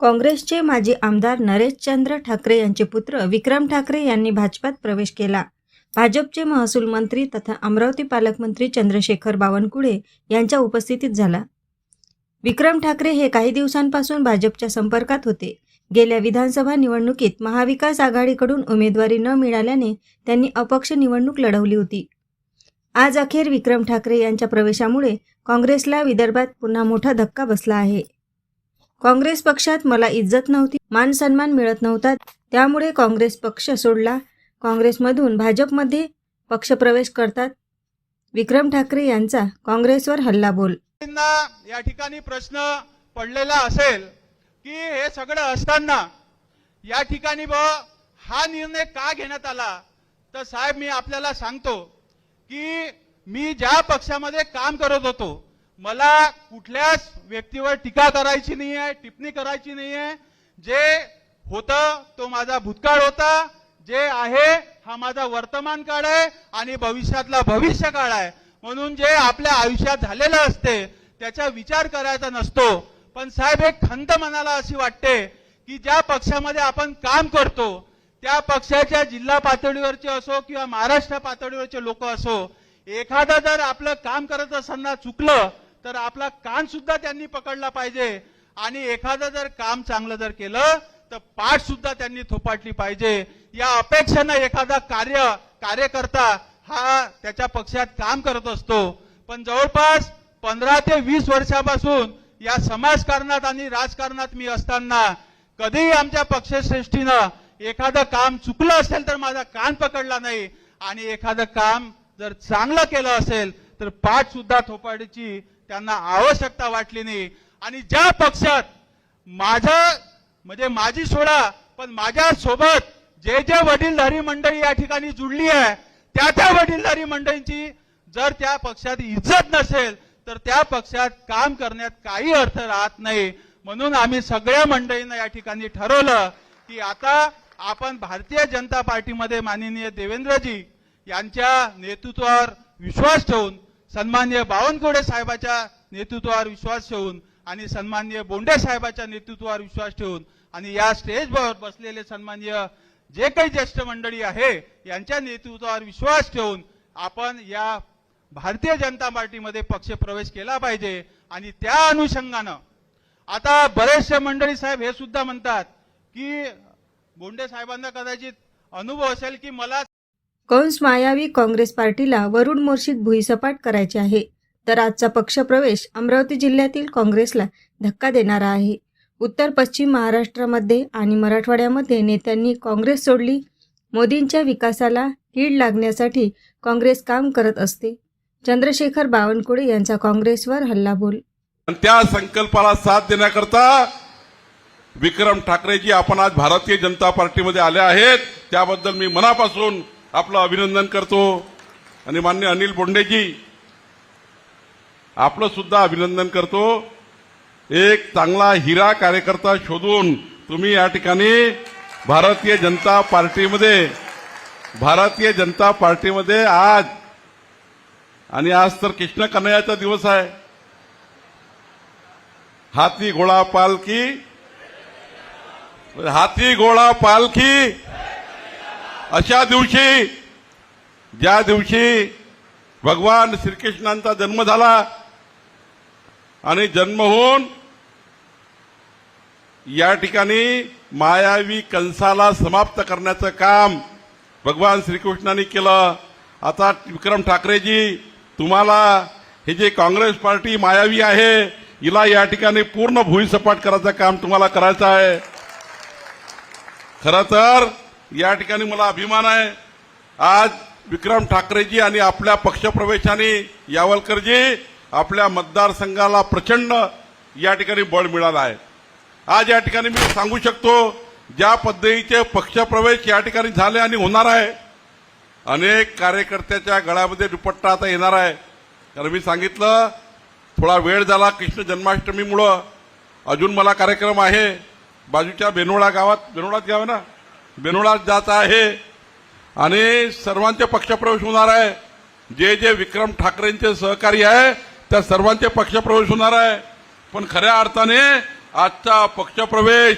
काँग्रेसचे माजी आमदार नरेशचंद्र ठाकरे यांचे पुत्र विक्रम ठाकरे यांनी भाजपात प्रवेश केला. भाजपचे महसूल मंत्री तथा अमरावती पालकमंत्री चंद्रशेखर बावनकुळे यांच्या उपस्थितीत झाला. विक्रम ठाकरे हे काही दिवसांपासून भाजपच्या संपर्कात होते. गेल्या विधानसभा निवडणुकीत महाविकास आघाडीकडून उमेदवारी न मिळाल्याने त्यांनी अपक्ष निवडणूक लढवली होती. आज अखेर विक्रम ठाकरे यांच्या प्रवेशामुळे काँग्रेसला विदर्भात पुन्हा मोठा धक्का बसला आहे. काँग्रेस पक्षात मला इज्जत नव्हती मान सन्मान मिळत नव्हता त्यामुळे काँग्रेस पक्ष सोडला. काँग्रेसमधून भाजपमध्ये पक्षप्रवेश करतात. विक्रम ठाकरे यांचा काँग्रेसवर हल्लाबोल. ना या ठिकाणी प्रश्न पडलेला असेल की हे सगळं असताना या ठिकाणी ब हा निर्णय का घेण्यात आला? तर साहेब मी आपल्याला सांगतो की मी ज्या पक्षामध्ये काम करत होतो मला कुठल्याच व्यक्तीवर टीका करायची नाही आहे टिप्पणी करायची नाही आहे जे होतं तो माझा भूतकाळ होता. जे आहे हा माझा वर्तमान काळ आहे आणि भविष्यातला भविष्य काळ आहे. म्हणून जे आपल्या आयुष्यात झालेलं असते त्याचा विचार करायचा नसतो. पण साहेब एक खंत मनाला अशी वाटते की ज्या पक्षामध्ये आपण काम करतो त्या पक्षाच्या जिल्हा पातळीवरचे असो किंवा महाराष्ट्र पातळीवरचे लोक असो एखादा जर आपलं काम करत असताना चुकलं तर आपला कान सुद्धा त्यांनी पकडला पाहिजे. आणि एखादं जर काम चांगलं जर केलं तर पाठ सुद्धा त्यांनी थोपाटली पाहिजे. या अपेक्षेनं एखादा कार्य कार्यकर्ता हा त्याच्या पक्षात काम करत असतो. पण जवळपास पंधरा ते वीस वर्षापासून या समाजकारणात आणि राजकारणात मी असताना कधीही आमच्या पक्षश्रेष्ठीनं एखादं काम चुकलं असेल तर माझा कान पकडला नाही. आणि एखादं काम जर चांगलं केलं असेल तर पाठ सुद्धा थोपाडीची त्यांना आवश्यकता वाटली नाही. आणि ज्या पक्षात माझं म्हणजे माझी सोडा पण माझ्या सोबत जे जे वडीलधारी मंडळी या ठिकाणी जुडली आहे त्या त्या वडीलधारी मंडळींची जर त्या पक्षात इज्जत नसेल तर त्या पक्षात काम करण्यात काही अर्थ राहत नाही. म्हणून आम्ही सगळ्या मंडळींना या ठिकाणी ठरवलं की आता आपण भारतीय जनता पार्टीमध्ये माननीय देवेंद्रजी यांच्या नेतृत्वावर विश्वास ठेवून सन्मान्य बावनकुळे साहेबाच्या नेतृत्वावर विश्वास ठेवून आणि सन्मान्य बोंडे साहेबाच्या नेतृत्वावर विश्वास ठेवून आणि या स्टेजवर बसलेले सन्मान्य जे काही ज्येष्ठ मंडळी आहे यांच्या नेतृत्वावर विश्वास ठेवून आपण या भारतीय जनता पार्टीमध्ये पक्ष प्रवेश केला पाहिजे आणि त्या अनुषंगानं आता बरेचसे मंडळी साहेब हे सुद्धा म्हणतात की बोंडे साहेबांना कदाचित अनुभव असेल की मला कंस मायावी काँग्रेस पार्टीला वरुण मोर्शीत भुईसपाट करायचे आहे. तर आजचा पक्षप्रवेश अमरावती जिल्ह्यातील काँग्रेसला धक्का देणारा आहे. उत्तर पश्चिम महाराष्ट्रामध्ये आणि मराठवाड्यामध्ये नेत्यांनी काँग्रेस सोडली. मोदींच्या विकासाला कीड लागण्यासाठी काँग्रेस काम करत असते. चंद्रशेखर बावनकुळे यांचा काँग्रेसवर हल्लाबोल. त्या संकल्पाला साथ देण्याकरता विक्रम ठाकरेजी आपण आज भारतीय जनता पार्टीमध्ये आले आहेत. त्याबद्दल मी मनापासून आपलं अभिनंदन करतो. आणि मान्य अनिल बोंडेजी आपलं सुद्धा अभिनंदन करतो. एक चांगला हिरा कार्यकर्ता शोधून तुम्ही या ठिकाणी भारतीय जनता पार्टीमध्ये भारतीय जनता पार्टीमध्ये आज आणि आज तर कृष्ण कन्हैयाचा दिवस आहे. हाती घोडा पालखी. हाती घोडा पालखी. अशा दिवशी ज्या दिवशी भगवान श्रीकृष्णांचा जन्म झाला आणि जन्म होऊन या ठिकाणी मायावी कंसाला समाप्त करण्याचं काम भगवान श्रीकृष्णाने केलं. आता विक्रम ठाकरेजी तुम्हाला हे जे काँग्रेस पार्टी मायावी आहे हिला या ठिकाणी पूर्ण भुईसपाट करायचं काम तुम्हाला करायचं आहे. खरं तर या ठिकाणी मला अभिमान आहे. आज विक्रम ठाकरेजी आणि आपल्या पक्षप्रवेशाने यावलकरजी आपल्या मतदारसंघाला प्रचंड या ठिकाणी बळ मिळालं आहे. आज या ठिकाणी मी सांगू शकतो ज्या पद्धतीचे पक्षप्रवेश या ठिकाणी झाले आणि होणार आहे अनेक कार्यकर्त्याच्या गळ्यामध्ये दुपट्टा आता येणार आहे. कारण मी सांगितलं थोडा वेळ झाला कृष्ण जन्माष्टमीमुळं. अजून मला कार्यक्रम आहे. बाजूच्या बेनोळा गावात बेनोळात गाव ना? बेनोळात जात आहे. आणि सर्वांचे पक्षप्रवेश होणार आहे. जे जे विक्रम ठाकरेंचे सहकारी आहे त्या सर्वांचे पक्षप्रवेश होणार आहे. पण खऱ्या अर्थाने आजचा पक्षप्रवेश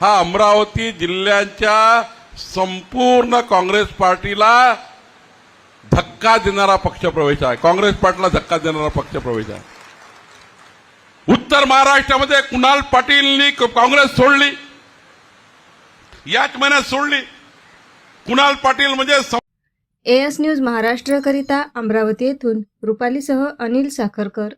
हा अमरावती जिल्ह्याच्या संपूर्ण काँग्रेस पार्टीला धक्का देणारा पक्षप्रवेश आहे. काँग्रेस पार्टीला धक्का देणारा पक्षप्रवेश आहे. उत्तर महाराष्ट्रामध्ये कुणाल पाटीलनी काँग्रेस सोडली? याच महिन्यात सोडली. कुणाल पाटील म्हणजे एस एएस न्यूज महाराष्ट्रकरिता अमरावती येथून रुपालीसह अनिल साखरकर.